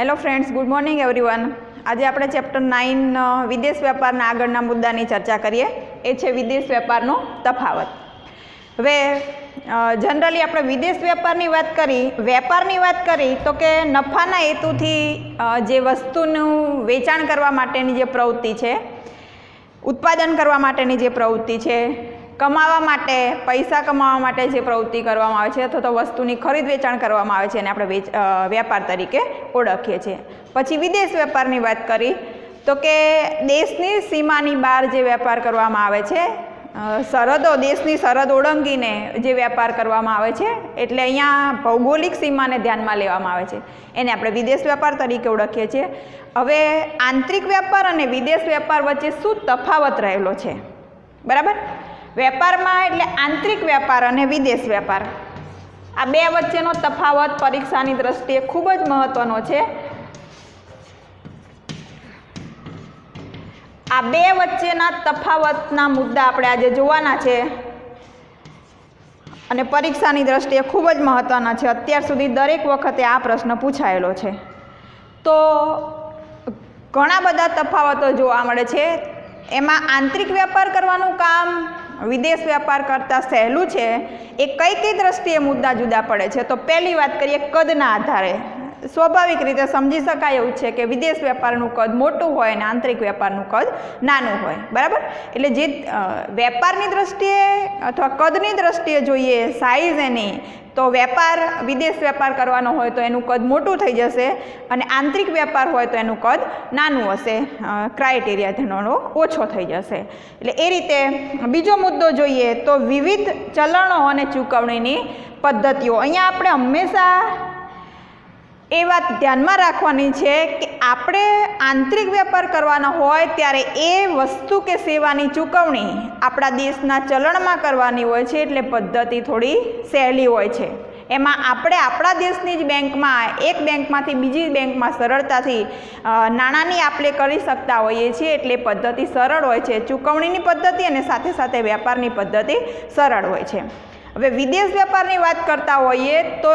Hello friends good morning everyone આજે આપણે chapter nine વિદેશ વેપારના આગળના મુદ્દાની ચર્ચા કરીએ. એ છે વિદેશ વેપારનો તફાવત. હવે જનરલી આપણે વિદેશ વેપારની વાત કરી, વેપારની વાત કરી, તો કે નફાના હેતુથી જે વસ્તુનું વેચાણ કરવા માટેની જે પ્રવૃત્તિ છે, ઉત્પાદન કરવા માટેની જે પ્રવૃત્તિ છે કમાવા માટે પૈસા કમાવા માટે જે પ્રવૃત્તિ કરવામાં આવે છે અથવા તો વસ્તુની ખરીદ વેચાણ કરવામાં આવે છે એને આપણે વેચ અ, વેપાર તરીકે ઓળખીએ છીએ. પછી વિદેશ વેપારની વાત કરી તો કે દેશની સીમાની બહાર જે વેપાર કરવામાં આવે છે સરહદો દેશની સરહદ ઓળંગીને જે વેપાર કરવામાં આવે છે એટલે અહીંયા ભૌગોલિક સીમાને ધ્યાનમાં લેવામાં આવે છે. એને આપણે વિદેશ વેપાર તરીકે ઓળખીએ છીએ. હવે આંતરિક વેપાર અને વિદેશ વેપાર વચ્ચે શું તફાવત રહેલો છે? બરાબર? વેપારમાં એટલે આંતરિક વેપાર અને વિદેશ વેપાર. આ બે વચ્ચેનો તફાવત પરીક્ષાની દ્રષ્ટિએ ખૂબ જ મહત્વનો છે. આ બે વચ્ચેના તફાવતના મુદ્દા આપણે આજે જોવાના છે અને પરીક્ષાની દ્રષ્ટિએ ખૂબ જ મહત્ત્વના છે. અત્યાર સુધી દરેક વખતે આ પ્રશ્ન પૂછાયેલો છે. તો ઘણા બધા તફાવતો જોવા મળે છે. એમાં આંતરિક વેપાર કરવાનું કામ વિદેશ વેપાર કરતાં સહેલું છે. એ કઈ કઈ દ્રષ્ટિએ મુદ્દા જુદા પડે છે? તો પહેલી વાત કરીએ કદના આધારે. સ્વાભાવિક રીતે સમજી શકાય એવું છે કે વિદેશ વેપારનું કદ મોટું હોય અને આંતરિક વેપારનું કદ નાનું હોય. બરાબર? એટલે જે વેપારની દ્રષ્ટિએ અથવા કદની દ્રષ્ટિએ જોઈએ સાઇઝ એની તો વેપાર, વિદેશ વેપાર કરવાનો હોય તો એનું કદ મોટું થઈ જશે અને આંતરિક વેપાર હોય તો એનું કદ નાનું હશે. ક્રાઇટેરિયા ધનોનો ઓછો થઈ જશે. એટલે એ રીતે બીજો મુદ્દો જોઈએ તો વિવિધ ચલણો અને ચૂકવણીની પદ્ધતિઓ. અહીંયા આપણે હંમેશા એ વાત ધ્યાનમાં રાખવાની છે કે આપણે આંતરિક વેપાર કરવાનો હોય ત્યારે એ વસ્તુ કે સેવાની ચૂકવણી આપણા દેશના ચલણમાં કરવાની હોય છે એટલે પદ્ધતિ થોડી સહેલી હોય છે. એમાં આપણે આપણા દેશની જ બેંકમાં, એક બેંકમાંથી બીજી બેંકમાં સરળતાથી નાણાંની આપણે કરી શકતા હોઈએ છીએ એટલે પદ્ધતિ સરળ હોય છે. ચૂકવણીની પદ્ધતિ અને સાથે સાથે વેપારની પદ્ધતિ સરળ હોય છે. હવે વિદેશ વેપારની વાત કરતા હોઈએ તો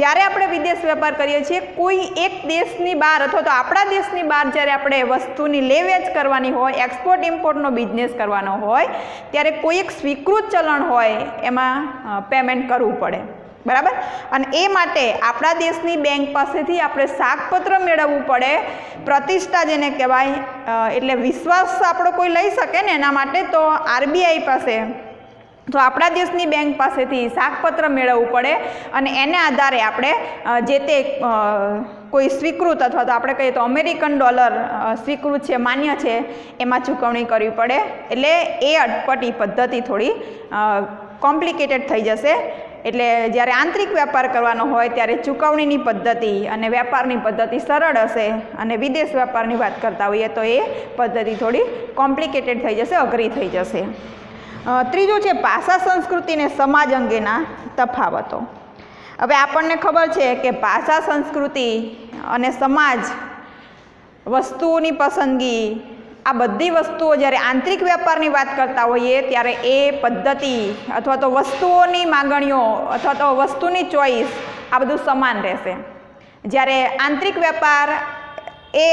જ્યારે આપણે વિદેશ વેપાર કરીએ છીએ, કોઈ એક દેશની બહાર અથવા તો આપણા દેશની બહાર જ્યારે આપણે વસ્તુની લે વેચ કરવાની હોય એક્સપોર્ટ ઇમ્પોર્ટનો બિઝનેસ કરવાનો હોય, ત્યારે કોઈ એક સ્વીકૃત ચલણ હોય, એમાં પેમેન્ટ કરવું પડે. બરાબર? અને એ માટે આપણા દેશની બેંક પાસેથી આપણે શાકપત્ર મેળવવું પડે. પ્રતિષ્ઠા જેને કહેવાય એટલે વિશ્વાસ આપણો કોઈ લઈ શકે ને એના માટે તો આરબીઆઈ પાસે તો આપણા દેશની બેંક પાસેથી શાકપત્ર મેળવવું પડે અને એને આધારે આપણે જે તે કોઈ સ્વીકૃત અથવા તો આપણે કહીએ તો અમેરિકન ડોલર સ્વીકૃત છે, માન્ય છે, એમાં ચૂકવણી કરવી પડે. એટલે એ અટપટી પદ્ધતિ થોડી કોમ્પ્લિકેટેડ થઈ જશે. એટલે જ્યારે આંતરિક વેપાર કરવાનો હોય ત્યારે ચૂકવણીની પદ્ધતિ અને વેપારની પદ્ધતિ સરળ હશે અને વિદેશ વેપારની વાત કરતા હોઈએ તો એ પદ્ધતિ થોડી કોમ્પ્લિકેટેડ થઈ જશે, અઘરી થઈ જશે. ત્રીજું છે ભાષા, સંસ્કૃતિ ને સમાજ અંગેના તફાવતો. હવે આપણને ખબર છે કે ભાષા, સંસ્કૃતિ અને સમાજ, વસ્તુઓની પસંદગી, આ બધી વસ્તુઓ જ્યારે આંતરિક વેપારની વાત કરતા હોઈએ ત્યારે એ પદ્ધતિ અથવા તો વસ્તુઓની માગણીઓ અથવા તો વસ્તુની ચોઈસ આ બધું સમાન રહેશે. જ્યારે આંતરિક વેપાર એ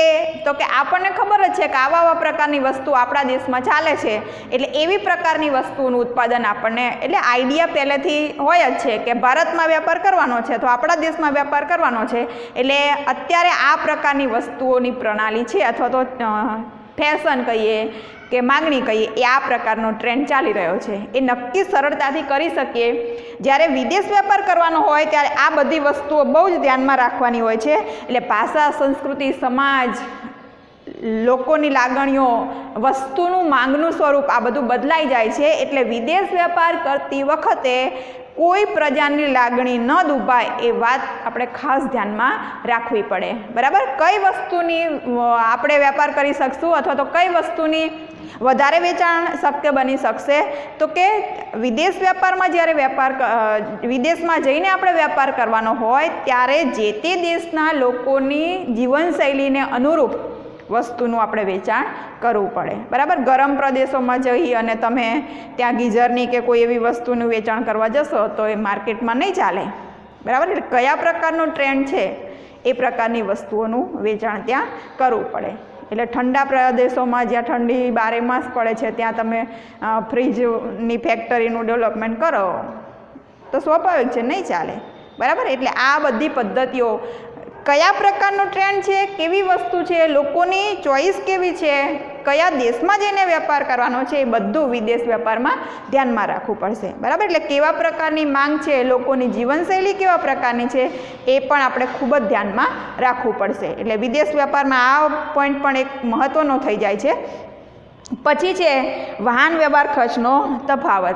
તો કે આપણને ખબર જ છે કે આવા આવા પ્રકારની વસ્તુ આપણા દેશમાં ચાલે છે. એટલે એવી પ્રકારની વસ્તુનું ઉત્પાદન આપણને, એટલે આઈડિયા પહેલેથી હોય જ છે કે ભારતમાં વેપાર કરવાનો છે તો આપણા દેશમાં વેપાર કરવાનો છે. એટલે અત્યારે આ પ્રકારની વસ્તુઓની પ્રણાલી છે અથવા તો ફેશન કહીએ કે માગણી કહીએ, એ આ પ્રકારનો ટ્રેન્ડ ચાલી રહ્યો છે. એ નક્કી સરળતાથી કરી શકીએ. જ્યારે વિદેશ વેપાર કરવાનો હોય, ત્યારે આ બધી વસ્તુઓ બહુ જ ધ્યાનમાં રાખવાની હોય છે. એટલે ભાષા, સંસ્કૃતિ, સમાજ, લોકોની લાગણીઓ, વસ્તુનું માંગનું સ્વરૂપ આ બધું બદલાઈ જાય છે. એટલે વિદેશ વેપાર કરતી વખતે કોઈ પ્રજાની લાગણી ન દુભાય એ વાત આપણે ખાસ ધ્યાનમાં રાખવી પડે. બરાબર? કઈ વસ્તુની આપણે વેપાર કરી શકશું અથવા તો કઈ વસ્તુની વધારે વેચાણ શક્ય બની શકશે? તો કે વિદેશ વેપારમાં જ્યારે વેપાર વિદેશમાં જઈને આપણે વેપાર કરવાનો હોય, ત્યારે જે તે દેશના લોકોની જીવનશૈલીને અનુરૂપ વસ્તુનું આપણે વેચાણ કરવું પડે. બરાબર? ગરમ પ્રદેશોમાં જઈ અને તમે ત્યાં ગીઝરની કે કોઈ એવી વસ્તુનું વેચાણ કરવા જશો તો એ માર્કેટમાં નહીં ચાલે. બરાબર? એટલે કયા પ્રકારનો ટ્રેન્ડ છે એ પ્રકારની વસ્તુઓનું વેચાણ ત્યાં કરવું પડે. એટલે ઠંડા પ્રદેશોમાં જ્યાં ઠંડી બારે માસ પડે છે, ત્યાં તમે ફ્રીજની ફેક્ટરીનું ડેવલપમેન્ટ કરો. તો સ્વાભાવિક છે, નહીં ચાલે. બરાબર? એટલે આ બધી પદ્ધતિઓ કયા પ્રકારનો ટ્રેન્ડ છે, કેવી વસ્તુ છે, લોકોની ચોઈસ કેવી છે, કયા દેશમાં જઈને વેપાર કરવાનો છે, એ બધું વિદેશ વેપારમાં ધ્યાનમાં રાખવું પડશે. બરાબર? એટલે કેવા પ્રકારની માંગ છે, લોકોની જીવનશૈલી કેવા પ્રકારની છે, એ પણ આપણે ખૂબ જ ધ્યાનમાં રાખવું પડશે. એટલે વિદેશ વેપારમાં આ પોઈન્ટ પણ એક મહત્ત્વનો થઈ જાય છે. પછી છે, વાહન વ્યવહાર ખર્ચનો તફાવત.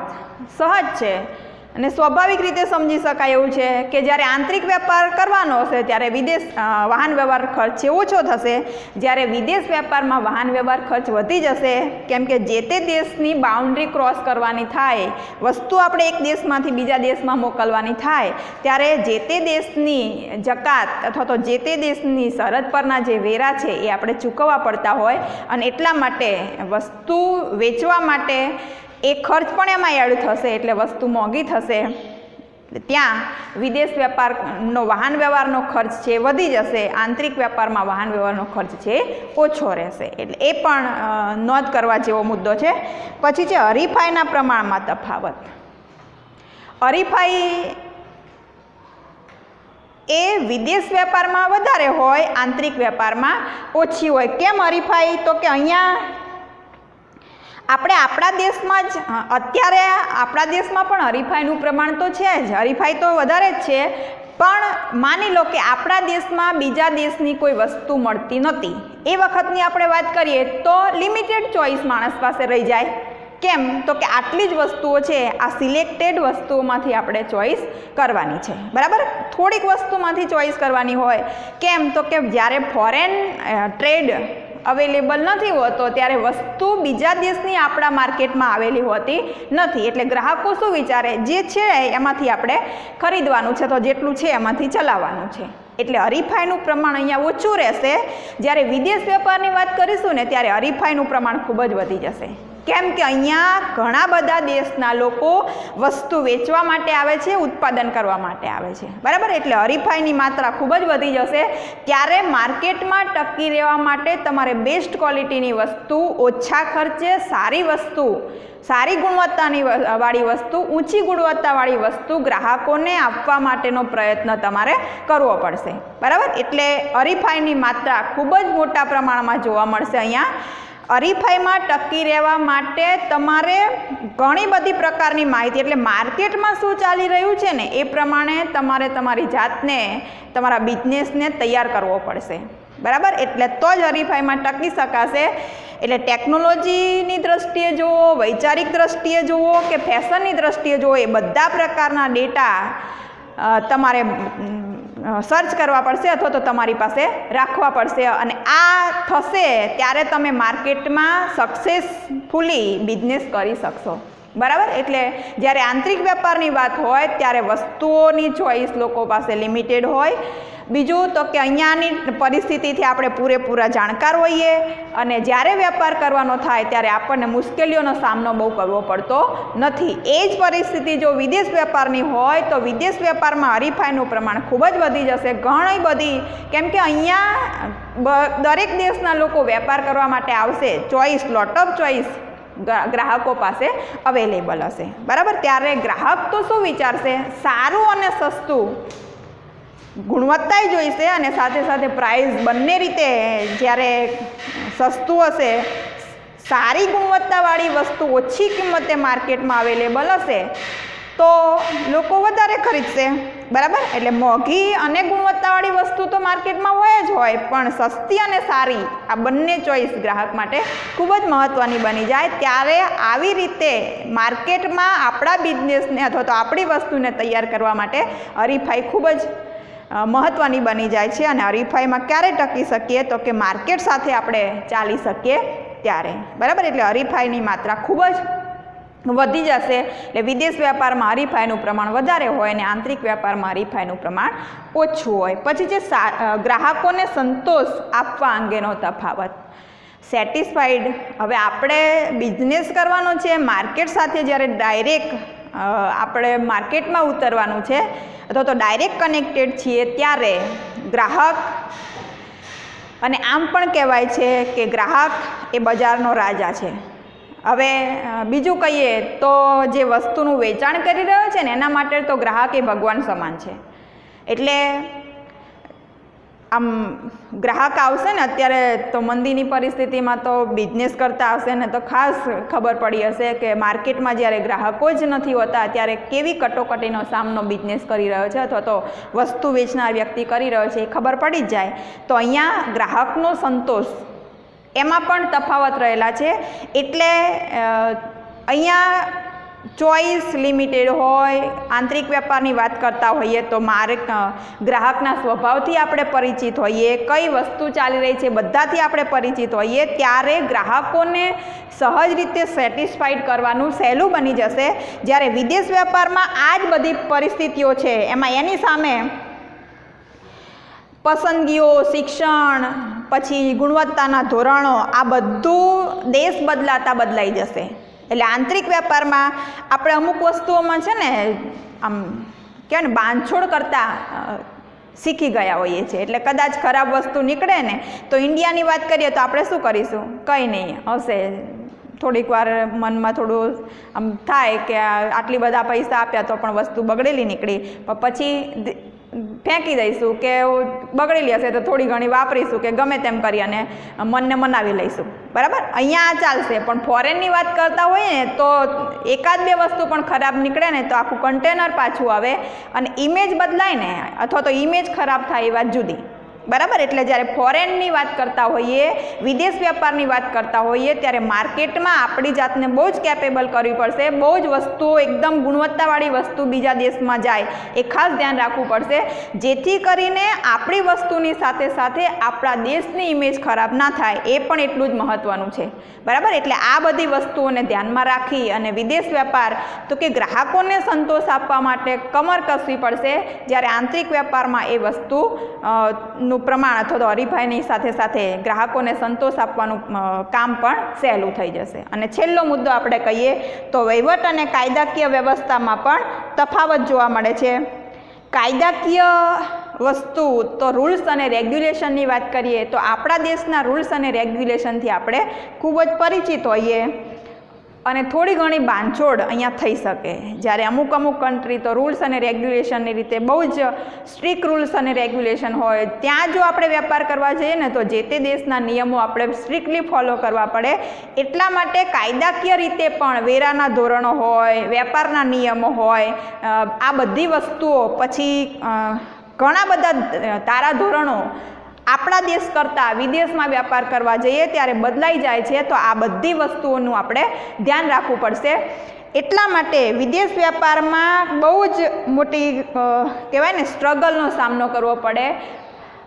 સહજ છે. અને સ્વાભાવિક રીતે સમજી શકાય એવું છે કે જ્યારે આંતરિક વેપાર કરવાનો હશે ત્યારે વિદેશ વાહન વ્યવહાર ખર્ચ છે ઓછો થશે. જ્યારે વિદેશ વેપારમાં વાહન વ્યવહાર ખર્ચ વધી જશે, કેમ કે જે તે દેશની બાઉન્ડ્રી ક્રોસ કરવાની થાય, વસ્તુ આપણે એક દેશમાંથી બીજા દેશમાં મોકલવાની થાય, ત્યારે જે તે દેશની જકાત અથવા તો જે તે દેશની સરહદ પરના જે વેરા છે એ આપણે ચૂકવવા પડતા હોય. અને એટલા માટે વસ્તુ વેચવા માટે એ ખર્ચ પણ એમાં એડ થશે એટલે વસ્તુ મોંઘી થશે. ત્યાં વિદેશ વેપારનો, વાહન વ્યવહારનો ખર્ચ છે, વધી જશે. આંતરિક વેપારમાં વાહન વ્યવહારનો ખર્ચ છે, ઓછો રહેશે. એટલે એ પણ નોંધ કરવા જેવો મુદ્દો છે. પછી છે હરીફાઈના પ્રમાણમાં તફાવત. હરીફાઈ એ વિદેશ વેપારમાં વધારે હોય, આંતરિક વેપારમાં ઓછી હોય. કેમ હરીફાઈ? તો કે અહીંયા આપણે આપણા દેશમાં જ અત્યારે આપણા દેશમાં પણ હરીફાઈનું પ્રમાણ તો છે જ. હરીફાઈ તો વધારે જ છે. પણ માની લો કે આપણા દેશમાં બીજા દેશની કોઈ વસ્તુ મળતી નહોતી એ વખતની આપણે વાત કરીએ તો લિમિટેડ ચોઈસ માણસ પાસે રહી જાય. કેમ? તો કે આટલી જ વસ્તુઓ છે, આ સિલેક્ટેડ વસ્તુઓમાંથી આપણે ચોઈસ કરવાની છે. બરાબર? થોડીક વસ્તુમાંથી ચોઈસ કરવાની હોય. કેમ? તો કે જ્યારે ફોરેન ટ્રેડ અવેલેબલ નથી હોતો, ત્યારે વસ્તુ બીજા દેશની આપણા માર્કેટમાં આવેલી હોતી નથી. એટલે ગ્રાહકો શું વિચારે? જે છે એમાંથી આપણે ખરીદવાનું છે, તો જેટલું છે એમાંથી ચલાવવાનું છે. એટલે હરીફાઈનું પ્રમાણ અહીંયા ઓછું રહેશે. જ્યારે વિદેશ વેપારની વાત કરીશું ને, ત્યારે હરીફાઈનું પ્રમાણ ખૂબ જ વધી જશે. કેમ કે અહીંયા ઘણા બધા દેશના લોકો વસ્તુ વેચવા માટે આવે છે, ઉત્પાદન કરવા માટે આવે છે. બરાબર? એટલે હરીફાઈની માત્રા ખૂબ જ વધી જશે. ત્યારે માર્કેટમાં ટકી રહેવા માટે તમારે બેસ્ટ ક્વોલિટીની વસ્તુ, ઓછા ખર્ચે સારી વસ્તુ, સારી ગુણવત્તાની વાળી વસ્તુ, ઊંચી ગુણવત્તાવાળી વસ્તુ ગ્રાહકોને આપવા માટેનો પ્રયત્ન તમારે કરવો પડશે. બરાબર? એટલે હરીફાઈની માત્રા ખૂબ જ મોટા પ્રમાણમાં જોવા મળશે અહીંયા. હરીફાઈમાં ટકી રહેવા માટે તમારે ઘણી બધી પ્રકારની માહિતી, એટલે માર્કેટમાં શું ચાલી રહ્યું છે ને, એ પ્રમાણે તમારે તમારી જાતને, તમારા બિઝનેસને તૈયાર કરવો પડશે. બરાબર? એટલે તો જ હરીફાઈમાં ટકી શકાશે. એટલે ટેકનોલોજીની દ્રષ્ટિએ જુઓ, વૈચારિક દ્રષ્ટિએ જુઓ કે ફેશનની દ્રષ્ટિએ જુઓ, એ બધા પ્રકારના ડેટા તમારે સર્ચ કરવા પડશે અથવા તો તમારી પાસે રાખવા પડશે અને આ થશે ત્યારે તમે માર્કેટમાં સક્સેસફુલી બિઝનેસ કરી શકશો. બરાબર? એટલે જ્યારે આંતરિક વેપારની વાત હોય, ત્યારે વસ્તુઓની ચોઈસ લોકો પાસે લિમિટેડ હોય. બીજું તો કે અહીંયાની પરિસ્થિતિથી આપણે પૂરેપૂરા જાણકાર હોઈએ અને જ્યારે વેપાર કરવાનો થાય, ત્યારે આપણને મુશ્કેલીઓનો સામનો બહુ કરવો પડતો નથી. એ જ પરિસ્થિતિ જો વિદેશ વેપારની હોય, તો વિદેશ વેપારમાં હરીફાઈનું પ્રમાણ ખૂબ જ વધી જશે. ઘણી બધી, કેમ કે અહીંયા દરેક દેશના લોકો વેપાર કરવા માટે આવશે. ચોઈસ લોટ ઓફ ચોઈસ ગ્રાહકો પાસે અવેલેબલ હશે. બરાબર? ત્યારે ગ્રાહક તો શું વિચારશે? સારું અને સસ્તું ગુણવત્તાય જોઈશે અને સાથે સાથે પ્રાઇસ બંને રીતે જ્યારે સસ્તું હશે, સારી ગુણવત્તાવાળી વસ્તુ ઓછી કિંમતે માર્કેટમાં અવેલેબલ હશે, તો લોકો વધારે ખરીદશે. બરાબર? એટલે મોંઘી અને ગુણવત્તાવાળી વસ્તુ તો માર્કેટમાં હોય જ હોય, પણ સસ્તી અને સારી આ બંને ચોઈસ ગ્રાહક માટે ખૂબ જ મહત્ત્વની બની જાય. ત્યારે આવી રીતે માર્કેટમાં આપણા બિઝનેસને અથવા તો આપણી વસ્તુને તૈયાર કરવા માટે હરીફાઈ ખૂબ જ મહત્ત્વની બની જાય છે અને હરીફાઈમાં ક્યારે ટકી શકીએ તો કે માર્કેટ સાથે આપણે ચાલી શકીએ ત્યારે. બરાબર? એટલે હરીફાઈની માત્રા ખૂબ જ વધી જશે. એટલે વિદેશ વ્યાપારમાં હરીફાઈનું પ્રમાણ વધારે હોય અને આંતરિક વ્યાપારમાં હરીફાઈનું પ્રમાણ ઓછું હોય. પછી જે ગ્રાહકોને સંતોષ આપવા અંગેનો તફાવત. સેટિસ્ફાઈડ હવે આપણે બિઝનેસ કરવાનો છે. માર્કેટ સાથે જ્યારે ડાયરેક્ટ આપણે માર્કેટમાં ઉતરવાનું છે, અથવા તો ડાયરેક્ટ કનેક્ટેડ છીએ, ત્યારે ગ્રાહક અને આમ પણ કહેવાય છે કે ગ્રાહક એ બજારનો રાજા છે. હવે બીજું કહીએ તો જે વસ્તુનું વેચાણ કરી રહ્યો છે ને, એના માટે તો ગ્રાહક એ ભગવાન સમાન છે. એટલે, આમ, ગ્રાહક આવશે ને, અત્યારે તો મંદીની પરિસ્થિતિમાં તો બિઝનેસ કરતા હશે ને, તો ખાસ ખબર પડી હશે કે માર્કેટમાં જ્યારે ગ્રાહકો જ નથી હોતા, ત્યારે કેવી કટોકટીનો સામનો બિઝનેસ કરી રહ્યો છે અથવા તો વસ્તુ વેચનાર વ્યક્તિ કરી રહ્યો છે એ ખબર પડી જ જાય. તો અહીંયા ગ્રાહકનો સંતોષ એમાં પણ તફાવત રહેલા છે. એટલે અહીંયા ચોઈસ લિમિટેડ હોય, આંતરિક વેપારની વાત કરતા હોઈએ તો મારે ગ્રાહકના સ્વભાવથી આપણે પરિચિત હોઈએ, કઈ વસ્તુ ચાલી રહી છે બધાથી આપણે પરિચિત હોઈએ, ત્યારે ગ્રાહકોને સહજ રીતે સેટિસ્ફાઈડ કરવાનું સહેલું બની જશે. જ્યારે વિદેશ વેપારમાં આ જ બધી પરિસ્થિતિઓ છે, એમાં એની સામે પસંદગીઓ, શિક્ષણ પછી ગુણવત્તાના ધોરણો આ બધું દેશ બદલાતા બદલાઈ જશે. એટલે આંતરિક વેપારમાં આપણે અમુક વસ્તુઓમાં છે ને, આમ કહેવાય ને, બાંધછોડ કરતાં શીખી ગયા હોઈએ છીએ. એટલે કદાચ ખરાબ વસ્તુ નીકળે ને, તો ઇન્ડિયાની વાત કરીએ તો આપણે શું કરીશું? કંઈ નહીં. હશે. થોડીક વાર મનમાં થોડું આમ થાય કે આટલી બધા પૈસા આપ્યા તો પણ વસ્તુ બગડેલી નીકળી. પણ પછી ફેંકી દઈશું કે બગડેલી હશે તો થોડી ઘણી વાપરીશું કે ગમે તેમ કરી અને મનને મનાવી લઈશું. બરાબર? અહીંયા આ ચાલશે. પણ ફોરેનની વાત કરતા હોઈએ ને, તો એકાદ બે વસ્તુ પણ ખરાબ નીકળે ને, તો આખું કન્ટેનર પાછું આવે અને ઇમેજ બદલાય ને, અથવા તો ઇમેજ ખરાબ થાય એ વાત જુદી. બરાબર? એટલે જ્યારે ફોરેનની વાત કરતા હોઈએ વિદેશ વ્યાપારની વાત કરતા હોઈએ ત્યારે માર્કેટમાં આપણી જાતને બહુ જ કેપેબલ કરવી પડશે. બહુ જ વસ્તુઓ એકદમ ગુણવત્તાવાળી વસ્તુ બીજા દેશમાં જાય એ ખાસ ધ્યાન રાખવું પડશે. જેથી કરીને આપણી વસ્તુની સાથે સાથે આપણા દેશની ઇમેજ ખરાબ ના થાય એ પણ એટલું જ મહત્ત્વનું છે. બરાબર? એટલે આ બધી વસ્તુઓને ધ્યાનમાં રાખી અને વિદેશ વેપાર તો કે ગ્રાહકોને સંતોષ આપવા માટે કમર કસવી પડશે. જ્યારે આંતરિક વેપારમાં એ વસ્તુ અ, નું પ્રમાણ અથવા તો હરીફાઈની સાથે સાથે ગ્રાહકોને સંતોષ આપવાનું કામ પણ સહેલું થઈ જશે. અને છેલ્લો મુદ્દો આપણે કહીએ તો વહીવટ અને કાયદાકીય વ્યવસ્થામાં પણ તફાવત જોવા મળે છે. કાયદાકીય વસ્તુ તો રૂલ્સ અને રેગ્યુલેશનની વાત કરીએ તો આપણા દેશના રૂલ્સ અને રેગ્યુલેશનથી આપણે ખૂબ જ પરિચિત હોઈએ. અને થોડી ઘણી બાંધછોડ અહીંયા થઈ શકે. જ્યારે અમુક અમુક કન્ટ્રી તો રૂલ્સ અને રેગ્યુલેશનની રીતે બહુ જ સ્ટ્રિક રૂલ્સ અને રેગ્યુલેશન હોય, ત્યાં જો આપણે વેપાર કરવા જઈએ ને તો જે તે દેશના નિયમો આપણે સ્ટ્રિક્ટલી ફોલો કરવા પડે. એટલા માટે કાયદાકીય રીતે પણ વેરાના ધોરણો હોય, વેપારના નિયમો હોય આ બધી વસ્તુઓ, પછી ઘણા બધા તારા ધોરણો આપણા દેશ કરતાં વિદેશમાં વ્યાપાર કરવા જઈએ ત્યારે બદલાઈ જાય છે, તો આ બધી વસ્તુઓનું આપણે ધ્યાન રાખવું પડશે. એટલા માટે વિદેશ વ્યાપારમાં બહુ જ મોટી કહેવાય ને સ્ટ્રગલનો સામનો કરવો પડે.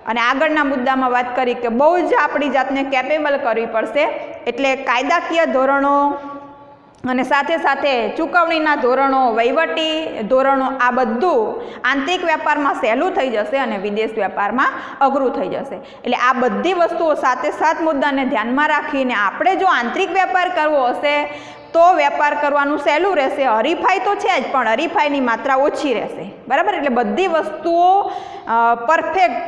અને આગળના મુદ્દામાં વાત કરી કે બહુ જ આપણી જાતને કેપેબલ કરવી પડશે. એટલે કાયદાકીય ધોરણો અને સાથે સાથે ચૂકવણીના ધોરણો વહીવટી ધોરણો આ બધું આંતરિક વેપારમાં સહેલું થઈ જશે અને વિદેશ વેપારમાં અઘરું થઈ જશે. એટલે આ બધી વસ્તુઓ સાથે સાત મુદ્દાને ધ્યાનમાં રાખીને આપણે જો આંતરિક વેપાર કરવો હશે, તો વેપાર કરવાનું સહેલું રહેશે. હરીફાઈ તો છે જ, પણ હરીફાઈની માત્રા ઓછી રહેશે. બરાબર? એટલે બધી વસ્તુઓ પરફેક્ટ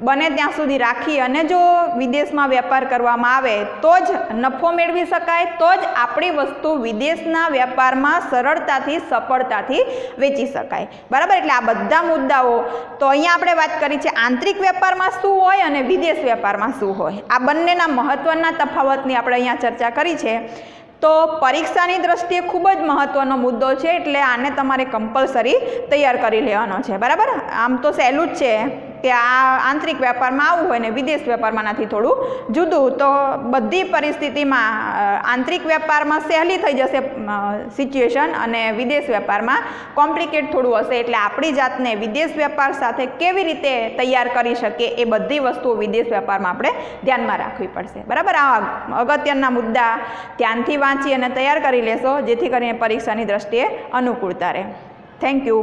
બને ત્યાં સુધી રાખી અને જો વિદેશમાં વેપાર કરવામાં આવે, તો જ નફો મેળવી શકાય, તો જ આપણી વસ્તુ વિદેશના વેપારમાં સરળતાથી, સફળતાથી વેચી શકાય. બરાબર? એટલે આ બધા મુદ્દાઓ, તો અહીંયા આપણે વાત કરી છે આંતરિક વેપારમાં શું હોય અને વિદેશ વેપારમાં શું હોય. આ બંનેના મહત્ત્વના તફાવતની આપણે અહીંયા ચર્ચા કરી છે. તો પરીક્ષાની દ્રષ્ટિએ ખૂબ જ મહત્ત્વનો મુદ્દો છે, એટલે આને તમારે કમ્પલસરી તૈયાર કરી લેવાનો છે. બરાબર? આમ તો સહેલું જ છે. કે આ આંતરિક વેપારમાં આવવું હોય ને વિદેશ વેપારમાં નથી થોડું જુદું, તો બધી પરિસ્થિતિમાં આંતરિક વેપારમાં સહેલી થઈ જશે સિચ્યુએશન અને વિદેશ વેપારમાં કોમ્પ્લિકેટ થોડું હશે. એટલે આપણી જાતને વિદેશ વેપાર સાથે કેવી રીતે તૈયાર કરી શકીએ એ બધી વસ્તુઓ વિદેશ વેપારમાં આપણે ધ્યાનમાં રાખવી પડશે. બરાબર? આ અગત્યના મુદ્દા ધ્યાનથી વાંચી અને તૈયાર કરી લેશો, જેથી કરીને પરીક્ષાની દ્રષ્ટિએ અનુકૂળતા રહે. Thank you